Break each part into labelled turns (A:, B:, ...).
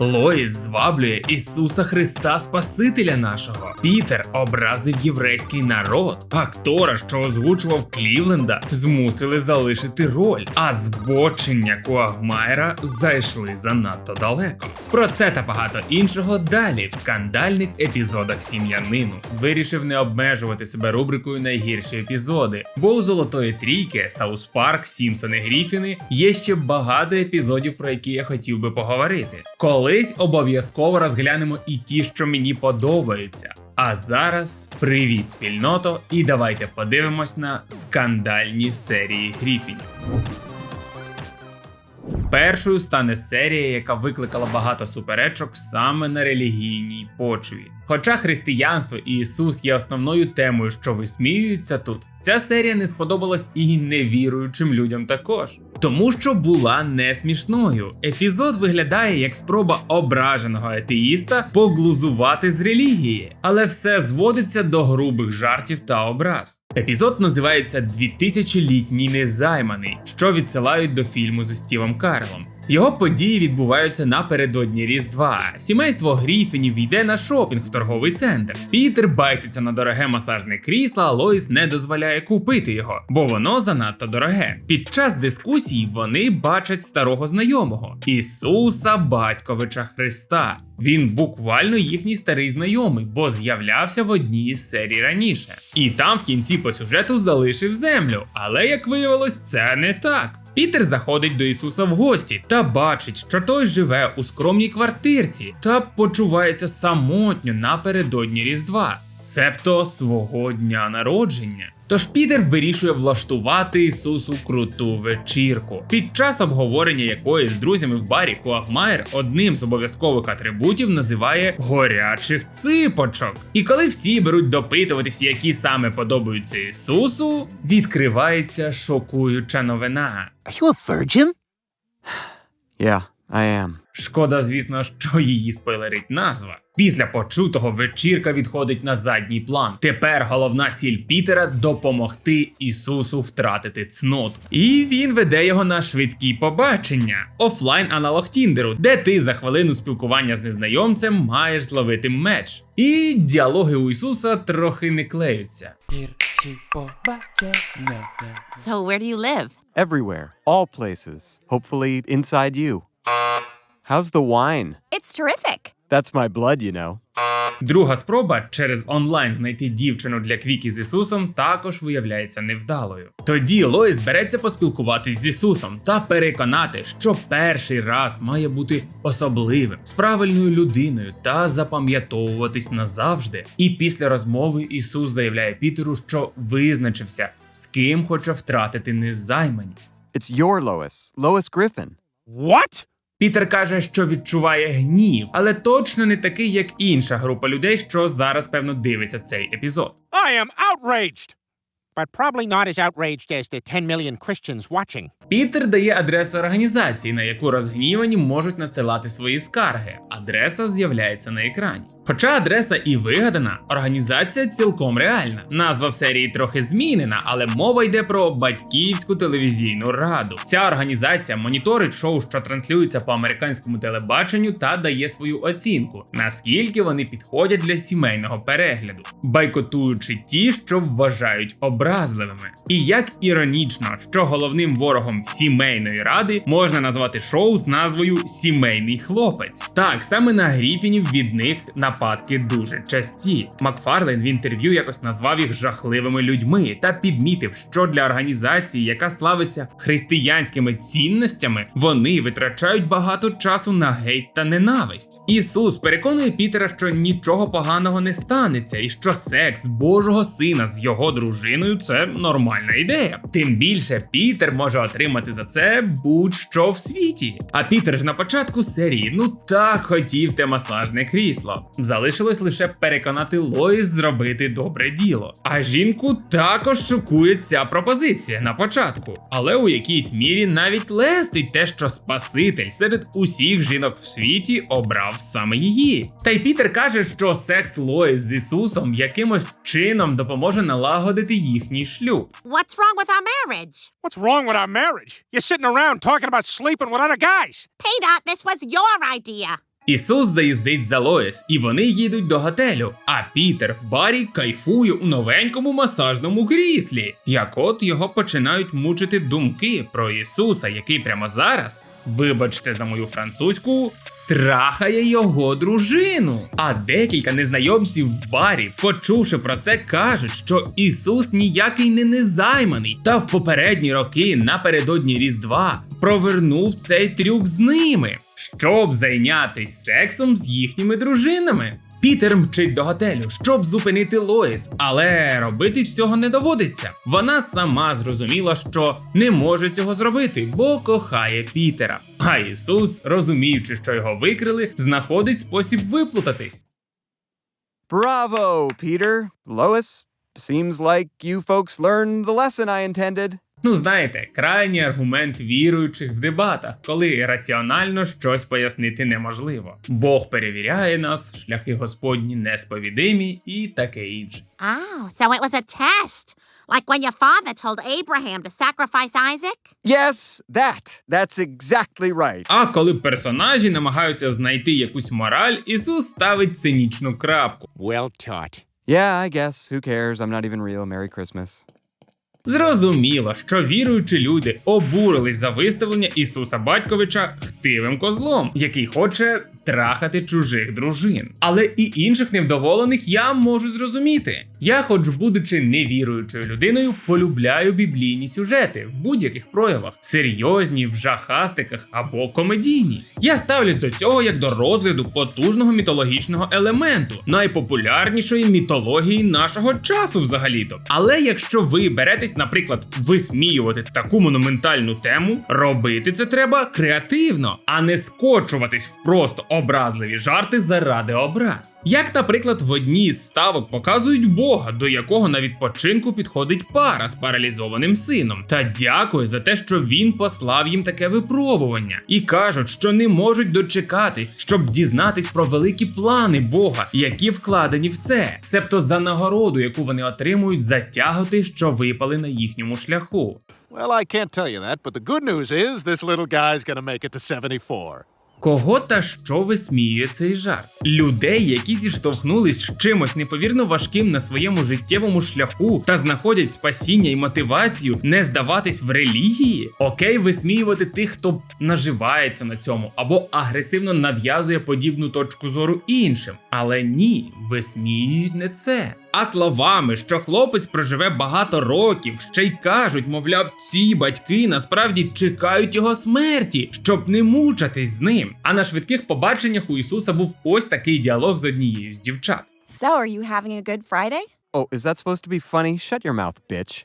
A: Лоїс зваблює Ісуса Христа Спасителя нашого. Пітер образив єврейський народ. Актора, що озвучував Клівленда, змусили залишити роль, а збочення Куагмайра зайшли занадто далеко. Про це та багато іншого далі в скандальних епізодах сім'янину. Вирішив не обмежувати себе рубрикою найгірші епізоди, бо у Золотої трійки, Саус Парк, Сімпсони Гріфіни є ще багато епізодів, про які я хотів би поговорити. Колись обов'язково розглянемо і ті, що мені подобаються. А зараз привіт, спільното, і давайте подивимось на скандальні серії Гріфінів. Першою стане серія, яка викликала багато суперечок саме на релігійній почві. Хоча християнство і Ісус є основною темою, що висміюються тут, ця серія не сподобалась і невіруючим людям також. Тому що була не смішною. Епізод виглядає як спроба ображеного атеїста поглузувати з релігії, але все зводиться до грубих жартів та образ. Епізод називається «2000-літній незайманий, що відсилають до фільму зі Стівом Карлом. Його події відбуваються напередодні Різдва. Сімейство Гріфінів йде на шопінг в торговий центр. Пітер байтиться на дороге масажне крісло, а Лоїс не дозволяє купити його, бо воно занадто дороге. Під час дискусій вони бачать старого знайомого Ісуса Батьковича Христа. Він буквально їхній старий знайомий, бо з'являвся в одній із серій раніше. І там в кінці по сюжету залишив землю. Але як виявилось, це не так. Пітер заходить до Ісуса в гості та бачить, що той живе у скромній квартирці та почувається самотньо напередодні Різдва, себто свого дня народження. Тож Пітер вирішує влаштувати Ісусу круту вечірку, під час обговорення якої з друзями в барі Куагмайер одним з обов'язкових атрибутів називає горячих ципочок. І коли всі беруть допитуватись, які саме подобаються Ісусу, відкривається шокуюча новина.
B: Are you a virgin?
C: Yeah, I am.
A: Шкода, звісно, що її спойлерить назва. Після почутого вечірка відходить на задній план. Тепер головна ціль Пітера допомогти Ісусу втратити цноту. І він веде його на швидкі побачення, офлайн аналог Тіндеру, де ти за хвилину спілкування з незнайомцем маєш зловити меч. І діалоги у Ісуса трохи не клеються.
D: So, where do you live?
C: Everywhere, all places. Hopefully, inside you. How's the wine?
D: It's terrific.
C: That's my blood, you know.
A: Друга спроба через онлайн знайти дівчину для квіки з Ісусом також виявляється невдалою. Тоді Лоїс береться поспілкуватись з Ісусом та переконати, що перший раз має бути особливим, з правильною людиною та запам'ятовуватись назавжди. І після розмови Ісус заявляє Пітеру, що визначився, з ким хоче втратити незайманість.
C: It's your Lois, Lois Griffin.
B: What?
A: Пітер каже, що відчуває гнів, але точно не такий, як інша група людей, що зараз певно дивиться цей епізод.
B: I am outraged! But probably not as outraged as the 10 million Christians watching.
A: Пітер дає адресу організації, на яку розгнівані можуть надсилати свої скарги. Адреса з'являється на екрані. Хоча адреса і вигадана, організація цілком реальна. Назва в серії трохи змінена, але мова йде про батьківську телевізійну раду. Ця організація моніторить шоу, що транслюються по американському телебаченню, та дає свою оцінку, наскільки вони підходять для сімейного перегляду, байкотуючи ті, що вважають образливими. І як іронічно, що головним ворогом сімейної ради можна назвати шоу з назвою Сімейний хлопець. Так, саме на Гріфінів від них нападки дуже часті. Макфарлейн в інтерв'ю якось назвав їх жахливими людьми та підмітив, що для організації, яка славиться християнськими цінностями, вони витрачають багато часу на гейт та ненависть. Ісус переконує Пітера, що нічого поганого не станеться, і що секс Божого сина з його дружиною це нормальна ідея. Тим більше Пітер може отримати за це будь-що в світі. А Пітер ж на початку серії ну так хотів те масажне крісло. Залишилось лише переконати Лоїс зробити добре діло. А жінку також шокує ця пропозиція на початку. Але у якійсь мірі навіть лестить те, що Спаситель серед усіх жінок в світі обрав саме її. Та й Пітер каже, що секс Лоїс з Ісусом якимось чином допоможе налагодити їхній шлюб.
D: What's wrong with our marriage?
B: What's wrong with our marriage? You're sitting around talking about sleeping with other guys.
D: Peter, this was your idea.
A: Ісус заїздить за Лоїс, і вони їдуть до готелю. А Пітер в барі кайфує у новенькому масажному кріслі. Як от його починають мучити думки про Ісуса, який прямо зараз, вибачте за мою французьку, трахає його дружину. А декілька незнайомців в барі, почувши про це, кажуть, що Ісус ніякий не незайманий, та в попередні роки напередодні Різдва провернув цей трюк з ними, щоб зайнятись сексом з їхніми дружинами. Пітер мчить до готелю, щоб зупинити Лоїс, але робити цього не доводиться. Вона сама зрозуміла, що не може цього зробити, бо кохає Пітера. А Ісус, розуміючи, що його викрили, знаходить спосіб виплутатись.
C: Bravo, Peter. Lois, seems like you folks learned the lesson I intended.
A: Ну, знаєте, крайній аргумент віруючих в дебатах, коли раціонально щось пояснити неможливо. Бог перевіряє нас, шляхи Господні несповідимі і таке інше.
D: Oh, so it was a test. Like when your father told Abraham to sacrifice Isaac?
C: Yes, that. That's exactly right.
A: А коли персонажі намагаються знайти якусь мораль, Ісус ставить цинічну крапку.
B: Well taught.
C: Yeah, I guess. Who cares? I'm not even real. Merry Christmas.
A: Зрозуміло, що віруючі люди обурились за виставлення Ісуса Батьковича хтивим козлом, який хоче трахати чужих дружин. Але і інших невдоволених я можу зрозуміти. Я, хоч будучи невіруючою людиною, полюбляю біблійні сюжети в будь-яких проявах, серйозні, в жахастиках або комедійні. Я ставлюсь до цього як до розгляду потужного мітологічного елементу, найпопулярнішої мітології нашого часу, взагалі-то. Але якщо ви беретесь, наприклад, висміювати таку монументальну тему, робити це треба креативно, а не скочуватись в просто образливі жарти заради образ. Як, наприклад, в одній з ставок показують Бога, до якого на відпочинку підходить пара з паралізованим сином, та дякує за те, що він послав їм таке випробування, і кажуть, що не можуть дочекатись, щоб дізнатись про великі плани Бога, які вкладені в це, себто за нагороду, яку вони отримують за тяготи, що випали на їхньому шляху.
E: Well, I can't tell you that, but the good news is this little guy's gonna make it to 74.
A: Кого та що висміює цей жарт? Людей, які зіштовхнулись з чимось неповірно важким на своєму життєвому шляху та знаходять спасіння і мотивацію не здаватись в релігії? Окей, висміювати тих, хто наживається на цьому або агресивно нав'язує подібну точку зору іншим. Але ні, висміюють не це. А словами, що хлопець проживе багато років, ще й кажуть, мовляв, ці батьки насправді чекають його смерті, щоб не мучатись з ним. А на швидких побаченнях у Ісуса був ось такий діалог з однією з дівчат.
F: So, are you having a good Friday?
C: Oh, is that supposed to be funny? Shut your mouth, bitch.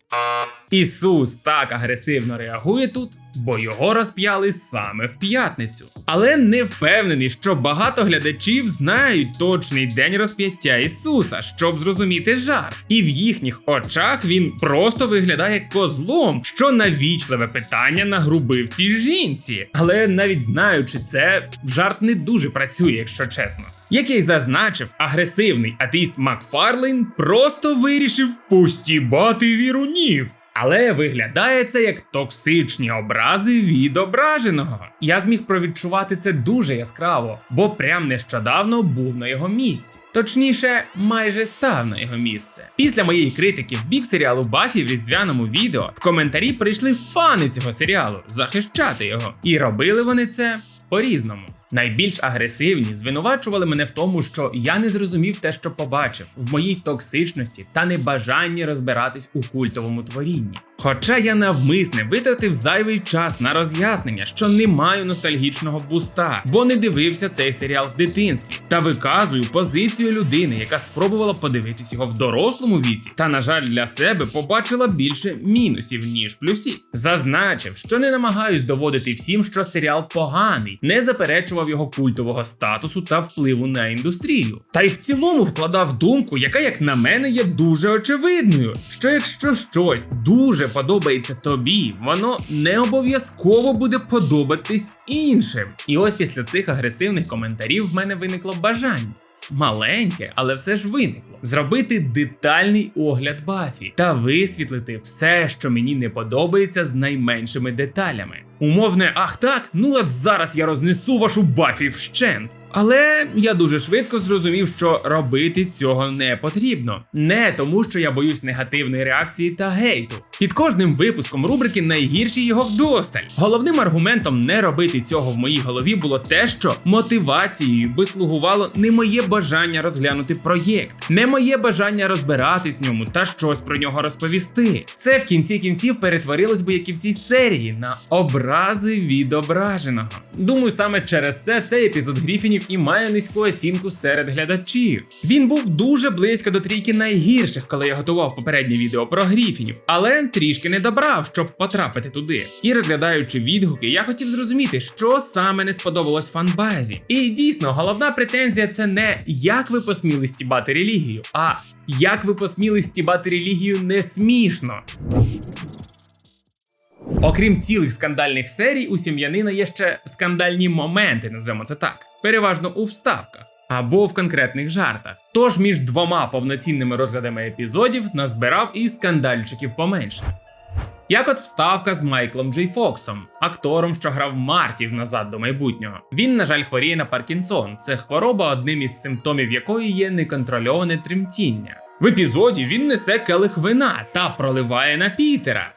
A: Ісус так агресивно реагує тут, бо його розп'яли саме в п'ятницю. Але не впевнений, що багато глядачів знають точний день розп'яття Ісуса, щоб зрозуміти жарт. І в їхніх очах він просто виглядає козлом, що навічливе питання нагрубив цій жінці. Але навіть знаючи це, жарт не дуже працює, якщо чесно. Як я й зазначив, агресивний атеїст Макфарлейн просто вирішив постібати вірунів. Але виглядає це як токсичні образи відображеного. Я зміг провідчувати це дуже яскраво, бо прям нещодавно був на його місці. Точніше, майже став на його місце. Після моєї критики в бік серіалу Бафі в різдвяному відео в коментарі прийшли фани цього серіалу захищати його. І робили вони це по-різному. Найбільш агресивні звинувачували мене в тому, що я не зрозумів те, що побачив, в моїй токсичності та небажанні розбиратись у культовому творінні. Хоча я навмисне витратив зайвий час на роз'яснення, що не маю ностальгічного буста, бо не дивився цей серіал в дитинстві, та виказую позицію людини, яка спробувала подивитись його в дорослому віці, та, на жаль, для себе побачила більше мінусів ніж плюсів. Зазначив, що не намагаюсь доводити всім, що серіал поганий, не заперечував його культового статусу та впливу на індустрію. Та й в цілому вкладав думку, яка, як на мене, є дуже очевидною. Що якщо щось дуже подобається тобі, воно не обов'язково буде подобатись іншим. І ось після цих агресивних коментарів в мене виникло бажання. Маленьке, але все ж виникло. Зробити детальний огляд Бафі та висвітлити все, що мені не подобається з найменшими деталями. Умовне, ах так, ну от зараз я рознесу вашу бафі вщент. Але я дуже швидко зрозумів, що робити цього не потрібно. Не тому, що я боюсь негативної реакції та гейту. Під кожним випуском рубрики найгірші його вдосталь. Головним аргументом не робити цього в моїй голові було те, що мотивацією би слугувало не моє бажання розглянути проєкт, не моє бажання розбиратись в ньому та щось про нього розповісти. Це в кінці кінців перетворилось би, як і в цій серії, на образи відображеного. Думаю, саме через це цей епізод Гріфінів і має низьку оцінку серед глядачів. Він був дуже близько до трійки найгірших, коли я готував попереднє відео про Гріфінів, але трішки не добрав, щоб потрапити туди. І розглядаючи відгуки, я хотів зрозуміти, що саме не сподобалось фанбазі. І дійсно, головна претензія це не як ви посміли стібати релігію, а як ви посміли стібати релігію не смішно. Окрім цілих скандальних серій, у сім'янина є ще скандальні моменти, назвемо це так, переважно у вставках або в конкретних жартах. Тож між двома повноцінними розглядами епізодів назбирав і скандальчиків поменше. Як от вставка з Майклом Джей Фоксом, актором, що грав Марті в назад до майбутнього. Він, на жаль, хворіє на Паркінсон. Це хвороба, одним із симптомів якої є неконтрольоване тремтіння. В епізоді він несе келих вина та проливає на Пітера.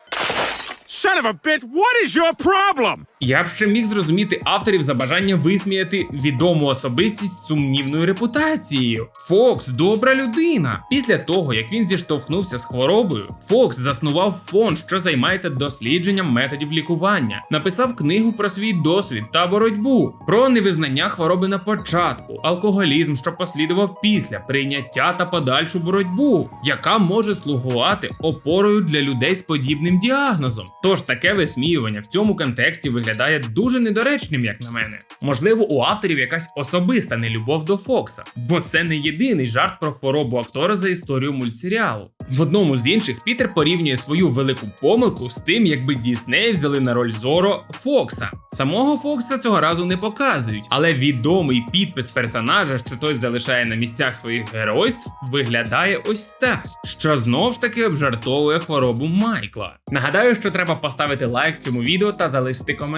B: Son of a bitch, what is your problem?
A: Я б ще міг зрозуміти авторів за бажання висміяти відому особистість з сумнівною репутацією. Фокс добра людина. Після того, як він зіштовхнувся з хворобою, Фокс заснував фонд, що займається дослідженням методів лікування, написав книгу про свій досвід та боротьбу, про невизнання хвороби на початку, алкоголізм, що послідував після прийняття та подальшу боротьбу, яка може слугувати опорою для людей з подібним діагнозом. Тож таке висміювання в цьому контексті виглядає дуже недоречним, як на мене. Можливо, у авторів якась особиста нелюбов до Фокса, бо це не єдиний жарт про хворобу актора за історію мультсеріалу. В одному з інших Пітер порівнює свою велику помилку з тим, якби Дісней взяли на роль Зоро Фокса. Самого Фокса цього разу не показують, але відомий підпис персонажа, що той залишає на місцях своїх геройств, виглядає ось так, що знов ж таки обжартовує хворобу Майкла. Нагадаю, що треба поставити лайк цьому відео та залишити коментар.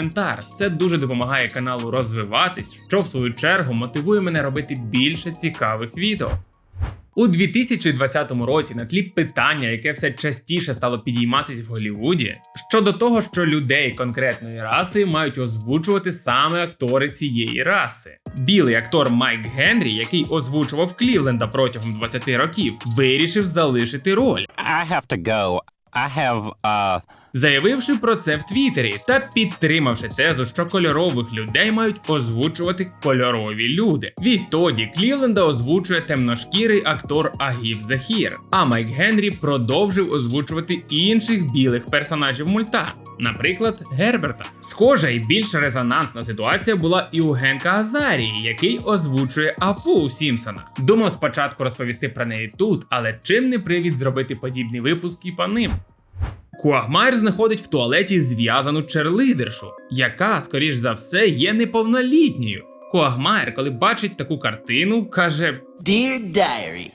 A: Це дуже допомагає каналу розвиватись, що в свою чергу мотивує мене робити більше цікавих відео. У 2020 році на тлі питання, яке все частіше стало підійматись в Голлівуді, щодо того, що людей конкретної раси мають озвучувати саме актори цієї раси. Білий актор Майк Генрі, який озвучував Клівленда протягом 20 років, вирішив залишити роль.
G: I have to go. I have uh
A: заявивши про це в Твіттері та підтримавши тезу, що кольорових людей мають озвучувати кольорові люди. Відтоді Клівленда озвучує темношкірий актор Агів Захір, а Майк Генрі продовжив озвучувати інших білих персонажів мульта, наприклад, Герберта. Схожа і більш резонансна ситуація була і у Генка Азарії, який озвучує Апу у Сімпсонах. Думав спочатку розповісти про неї тут, але чим не привід зробити подібний випуск і по ним. Куагмайр знаходить в туалеті зв'язану черлидершу, яка, скоріш за все, є неповнолітньою. Куагмайр, коли бачить таку картину, каже:
H: Dear Diary,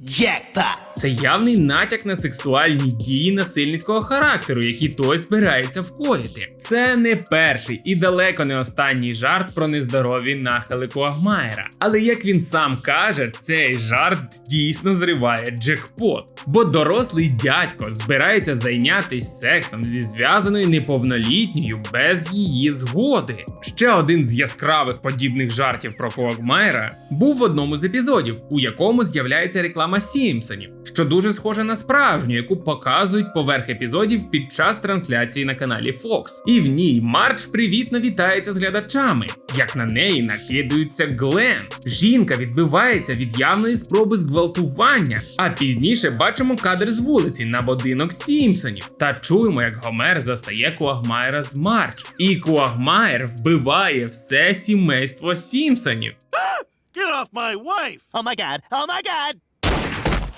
H: jackpot.
A: це явний натяк на сексуальні дії насильницького характеру, які той збирається вкоїти. Це не перший і далеко не останній жарт про нездорові нахили Куагмайра. Але як він сам каже, цей жарт дійсно зриває джекпот. Бо дорослий дядько збирається зайнятися сексом зі зв'язаною неповнолітньою без її згоди. Ще один з яскравих подібних жартів про Куагмайра був в одному з епізодів, у якому з'являється реклама Сімпсонів, що дуже схожа на справжню, яку показують поверх епізодів під час трансляції на каналі Fox. І в ній Марч привітно вітається з глядачами, як на неї накидується Глен. Жінка відбивається від явної спроби зґвалтування, а пізніше бачимо кадр з вулиці на будинок Сімпсонів та чуємо, як Гомер застає Куагмайра з Марч. І Куагмайр вбиває все сімейство Сімпсонів.
E: Get off my wife!
H: Oh my god, oh my god!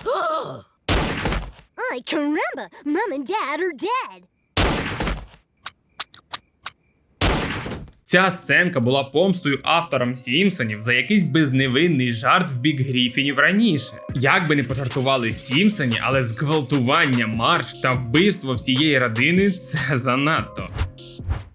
I: Ay, caramba! Mom and Dad are dead!
A: Ця сценка була помстою авторам Сімпсонів за якийсь безневинний жарт в бік Гріфінів раніше. Як би не пожартували Сімпсоні, але зґвалтування, марш та вбивство всієї родини це занадто.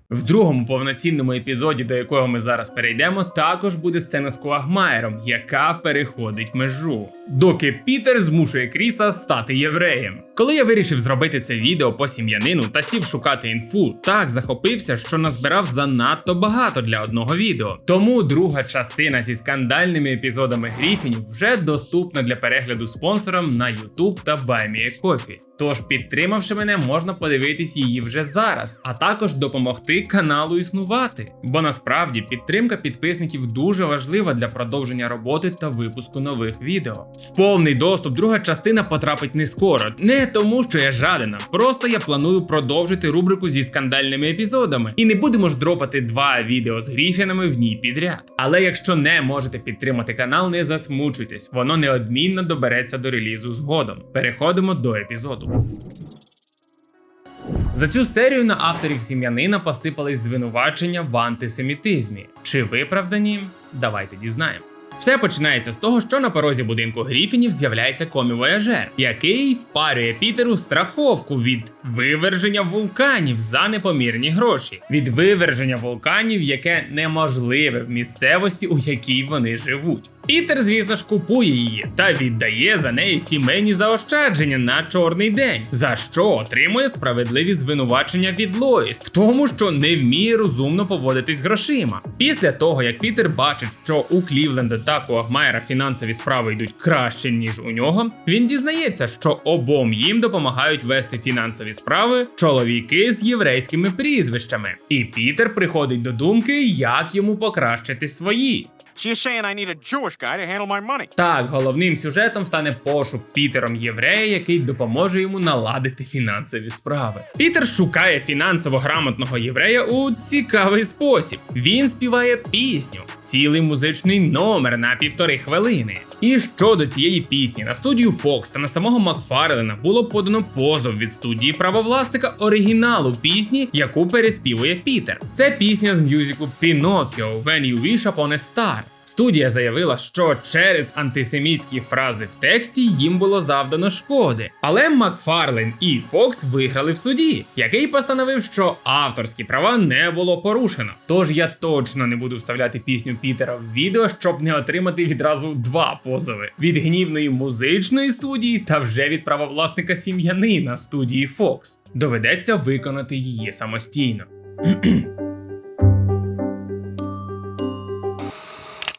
A: В другому повноцінному епізоді, до якого ми зараз перейдемо, також буде сцена з Коагмаєром, яка переходить межу. Доки Пітер змушує Кріса стати євреєм. Коли я вирішив зробити це відео по сім'янину та сів шукати інфу, так захопився, що назбирав занадто багато для одного відео. Тому друга частина зі скандальними епізодами Гріфінів вже доступна для перегляду спонсорам на YouTube та BuyMeACoffee. Тож, підтримавши мене, можна подивитись її вже зараз, а також допомогти каналу існувати. Бо насправді підтримка підписників дуже важлива для продовження роботи та випуску нових відео. В повний доступ друга частина потрапить не скоро, не тому, що я жадина. Просто я планую продовжити рубрику зі скандальними епізодами, і не будемо ж дропати два відео з гріфінами в ній підряд. Але якщо не можете підтримати канал, не засмучуйтесь, воно неодмінно добереться до релізу згодом. Переходимо до епізоду. За цю серію на авторів сім'янина посипались звинувачення в антисемітизмі. Чи виправдані? Давайте дізнаємо. Все починається з того, що на порозі будинку Гріфінів з'являється комі вояжер, який впарює Пітеру страховку від виверження вулканів за непомірні гроші, від виверження вулканів, яке неможливе в місцевості, у якій вони живуть. Пітер, звісно ж, купує її та віддає за неї сімейні заощадження на чорний день, за що отримує справедливі звинувачення від Лоїс в тому, що не вміє розумно поводитись з грошима. Після того, як Пітер бачить, що у Клівленда та Куагмайера фінансові справи йдуть краще ніж у нього, він дізнається, що обом їм допомагають вести фінансові справи чоловіки з єврейськими прізвищами. І Пітер приходить до думки, як йому покращити свої.
B: She's saying.
A: Так, головним сюжетом стане пошук Пітером єврея, який допоможе йому наладити фінансові справи. Пітер шукає фінансово грамотного єврея у цікавий спосіб. Він співає пісню, цілий музичний номер на півтори хвилини. І щодо цієї пісні на студію Fox та на самого Макфарлена було подано позов від студії правовласника оригіналу пісні, яку переспівує Пітер. Це пісня з мюзику Pinocchio When You Wish Upon a Star. Студія заявила, що через антисемітські фрази в тексті їм було завдано шкоди. Але Макфарлен і Фокс виграли в суді, який постановив, що авторські права не було порушено. Тож я точно не буду вставляти пісню Пітера в відео, щоб не отримати відразу два позови: від гнівної музичної студії та вже від правовласника сім'янина студії Fox. Доведеться виконати її самостійно.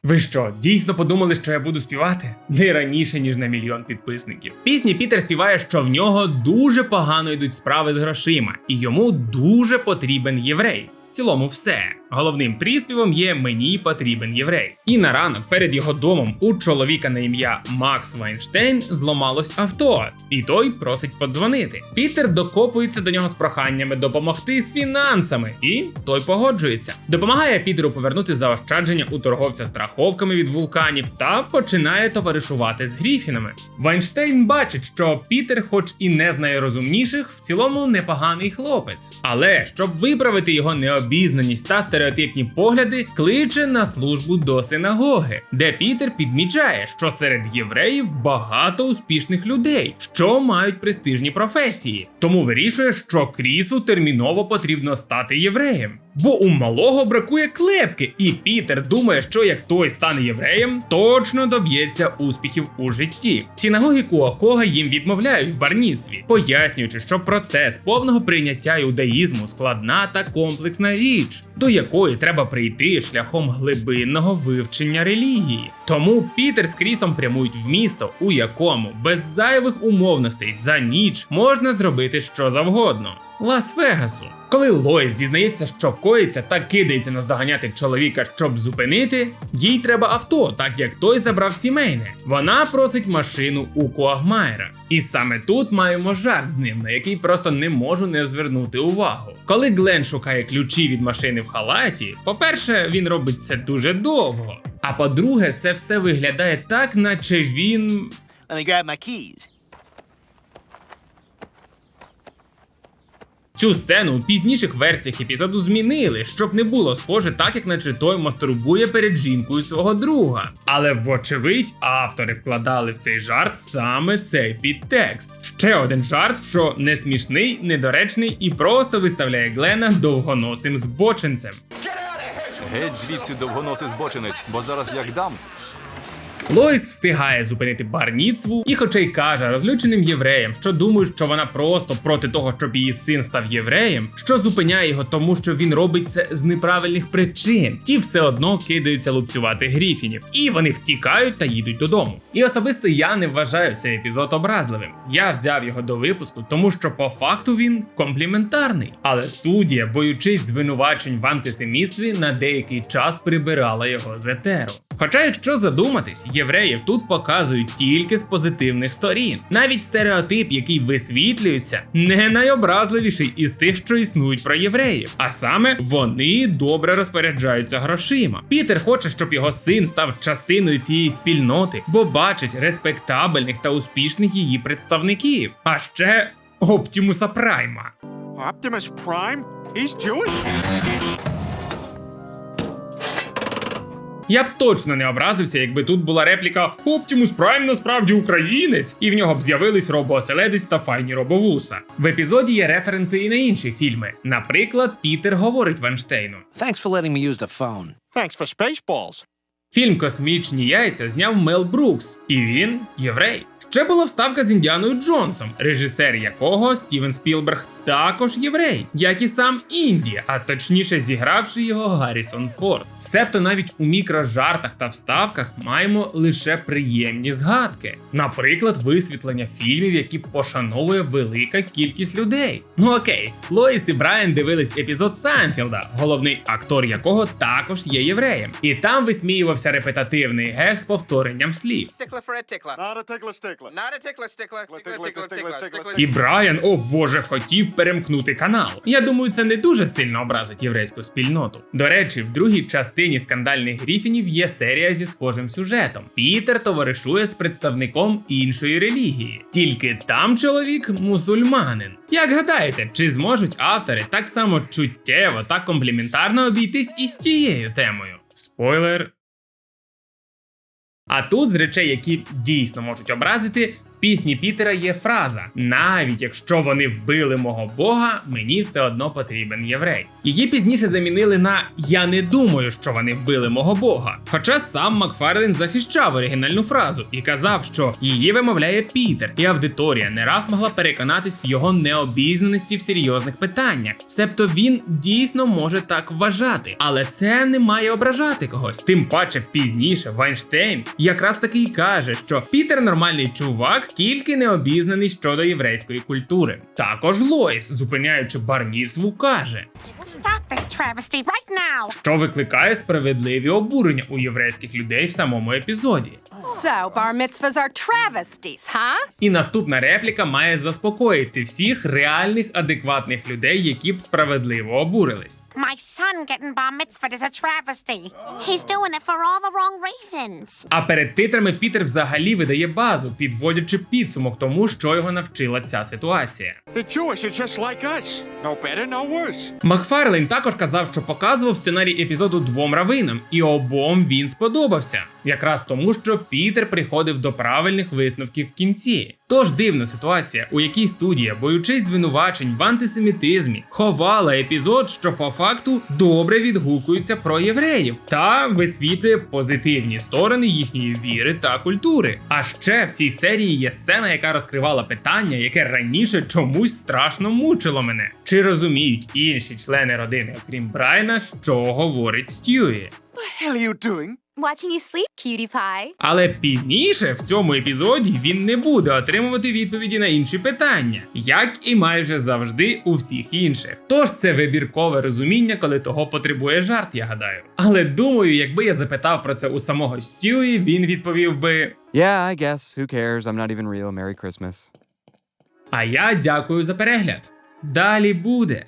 A: Ви що, дійсно подумали, що я буду співати? Не раніше, ніж на мільйон підписників. Пісні Пітер співає, що в нього дуже погано йдуть справи з грошима, і йому дуже потрібен єврей. В цілому, все. Головним приспівом є мені потрібен єврей. І на ранок перед його домом у чоловіка на ім'я Макс Вайнштейн зламалось авто, і той просить подзвонити. Пітер докопується до нього з проханнями допомогти з фінансами, і той погоджується. Допомагає Пітеру повернути заощадження у торговця страховками від вулканів та починає товаришувати з Гріфінами. Вайнштейн бачить, що Пітер, хоч і не з найрозумніших, в цілому непоганий хлопець. Але щоб виправити його необізнаність та стереотипні погляди, кличе на службу до синагоги, де Пітер підмічає, що серед євреїв багато успішних людей, що мають престижні професії. Тому вирішує, що Крісу терміново потрібно стати євреєм. Бо у малого бракує клепки, і Пітер думає, що як той стане євреєм, точно доб'ється успіхів у житті. Синагоги Куахога їм відмовляють в барніцтві, пояснюючи, що процес повного прийняття іудаїзму складна та комплексна річ, до якої треба прийти шляхом глибинного вивчення релігії. Тому Пітер з Крісом прямують в місто, у якому без зайвих умовностей за ніч можна зробити що завгодно. Лас-Вегасу. Коли Лоїс дізнається, що коїться та кидається наздоганяти чоловіка, щоб зупинити, їй треба авто, так як той забрав сімейне. Вона просить машину у Куагмайера. І саме тут маємо жарт з ним, на який просто не можу не звернути увагу. Коли Глен шукає ключі від машини в халаті, по-перше, він робить це дуже довго. А по-друге, це все виглядає так, наче він.
H: Let me grab my keys.
A: Цю сцену у пізніших версіях епізоду змінили, щоб не було схоже так, як наче той мастурбує перед жінкою свого друга. Але вочевидь, автори вкладали в цей жарт саме цей підтекст. Ще один жарт, що не смішний, недоречний і просто виставляє Глена довгоносим збочинцем.
J: Геть звідси довгоносий збочинець, бо зараз як дам.
A: Лоїс встигає зупинити барніцву і, хоча й каже розлюченим євреям, що думають, що вона просто проти того, щоб її син став євреєм, що зупиняє його тому, що він робить це з неправильних причин. Ті все одно кидаються лупцювати гріфінів, і вони втікають та їдуть додому. І особисто я не вважаю цей епізод образливим. Я взяв його до випуску, тому що по факту він компліментарний. Але студія, боючись звинувачень в антисемітстві, на деякий час прибирала його з етеру. Хоча, якщо задуматись, євреїв тут показують тільки з позитивних сторін. Навіть стереотип, який висвітлюється, не найобразливіший із тих, що існують про євреїв. А саме вони добре розпоряджаються грошима. Пітер хоче, щоб його син став частиною цієї спільноти, бо бачить респектабельних та успішних її представників. А ще Оптімуса Прайма.
B: Optimus Prime? He's Jewish?
A: Я б точно не образився, якби тут була репліка Оптімус Прайм насправді українець, і в нього б з'явились робооселедець та файні робовуса. В епізоді є референси і на інші фільми. Наприклад, Пітер говорить Ванштейну:
H: Thanks for letting me use the phone.
B: Thanks for Spaceballs.
A: Фільм Космічні яйця зняв Мел Брукс, і він єврей. Ще була вставка з Індіаною Джонсом, режисер якого Стівен Спілберг також єврей, як і сам Інді, а точніше зігравши його Гаррісон Форд. Себто навіть у мікрожартах та вставках маємо лише приємні згадки. Наприклад, висвітлення фільмів, які пошановує велика кількість людей. Ну окей, Лоїс і Брайан дивились епізод Сайнфілда, головний актор якого також є євреєм. І там висміювався репетативний гег з повторенням слів.
E: Not a tickler stickler.
A: І Брайан, о боже, хотів перемкнути канал. Я думаю, це не дуже сильно образить єврейську спільноту. До речі, в другій частині скандальних гріфінів є серія зі схожим сюжетом. Пітер товаришує з представником іншої релігії. Тільки там чоловік мусульманин. Як гадаєте, чи зможуть автори так само чуттєво та компліментарно обійтись із цією темою? Спойлер. А тут з речей, які дійсно можуть образити, пісні Пітера є фраза: навіть якщо вони вбили мого Бога, мені все одно потрібен єврей. Її пізніше замінили на Я не думаю, що вони вбили мого Бога. Хоча сам Макфарлін захищав оригінальну фразу і казав, що її вимовляє Пітер, і аудиторія не раз могла переконатись в його необізнаності в серйозних питаннях. Себто він дійсно може так вважати, але це не має ображати когось. Тим паче пізніше Вайнштейн якраз таки й каже, що Пітер нормальний чувак, тільки не обізнаний щодо єврейської культури. Також Лоїс, зупиняючи барніцву, каже,
D: Stop this travesty right now.
A: що викликає справедливі обурення у єврейських людей в самому епізоді.
F: So, bar mitzvahs are travesties, huh?
A: І наступна репліка має заспокоїти всіх реальних адекватних людей, які б справедливо обурились.
D: My son getting bar mitzvahed is a travesty. He's doing it for all the wrong reasons.
A: А перед титрами Пітер взагалі видає базу, підводячи підсумок тому, що його навчила ця ситуація.
B: The Jewish are just like us. No better, no worse.
A: Макфарлейн також казав, що показував сценарій епізоду двом равинам, і обом він сподобався. Якраз тому, що Пітер приходив до правильних висновків в кінці. Тож дивна ситуація, у якій студія, боючись звинувачень в антисемітизмі, ховала епізод, що по факту добре відгукується про євреїв та висвітлює позитивні сторони їхньої віри та культури. А ще в цій серії є сцена, яка розкривала питання, яке раніше чомусь страшно мучило мене. Чи розуміють інші члени родини, окрім Брайна, що говорить Стюї?
H: you doing?
F: Watching you sleep, cutie pie.
A: Але пізніше в цьому епізоді він не буде отримувати відповіді на інші питання, як і майже завжди у всіх інших. Тож це вибіркове розуміння, коли того потребує жарт, я гадаю. Але думаю, якби я запитав про це у самого Стюї, він відповів би:
C: Yeah, I guess. Who cares? I'm not even real. Merry Christmas.
A: А я дякую за перегляд. Далі буде.